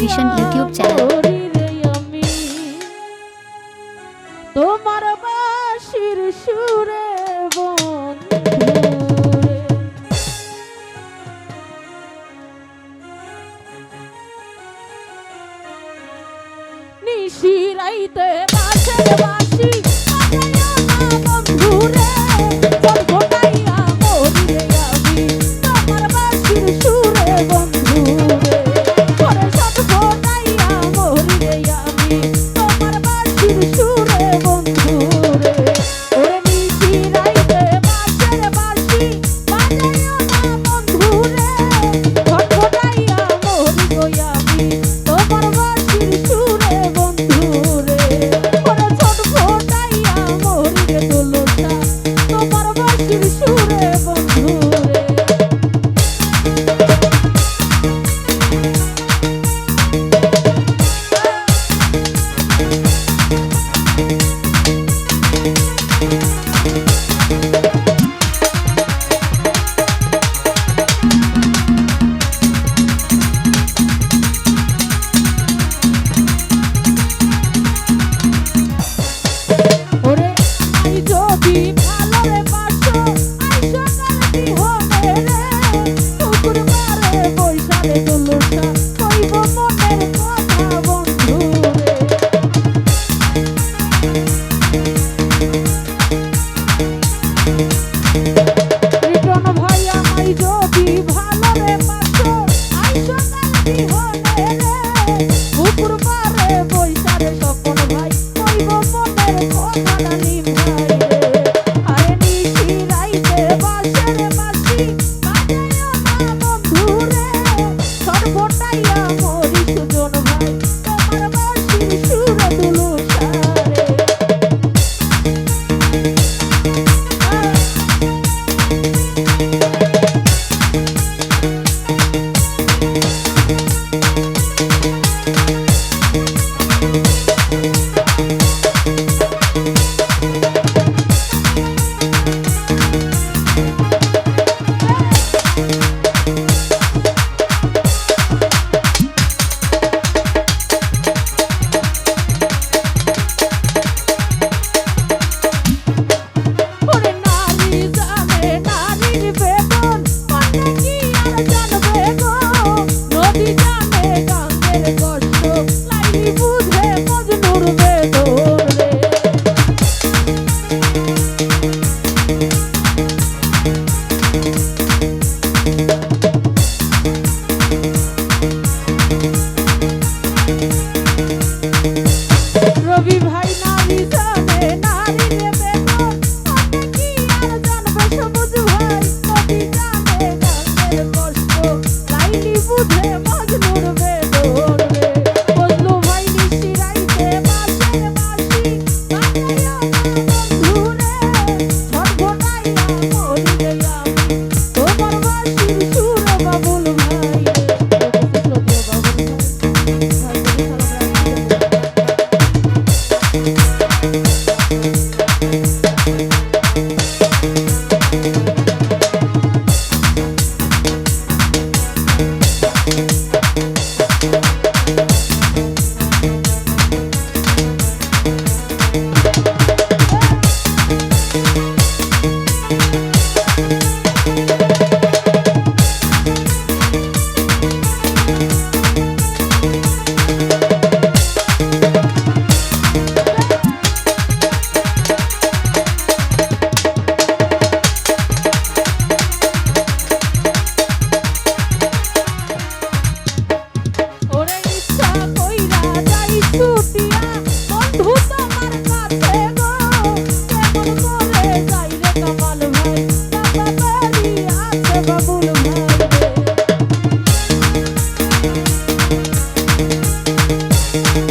vision YouTube channel তোমার বাসির সুরে নিশিরাইতে মাছের বাসি বন্ধু রে বন্ধু রে Música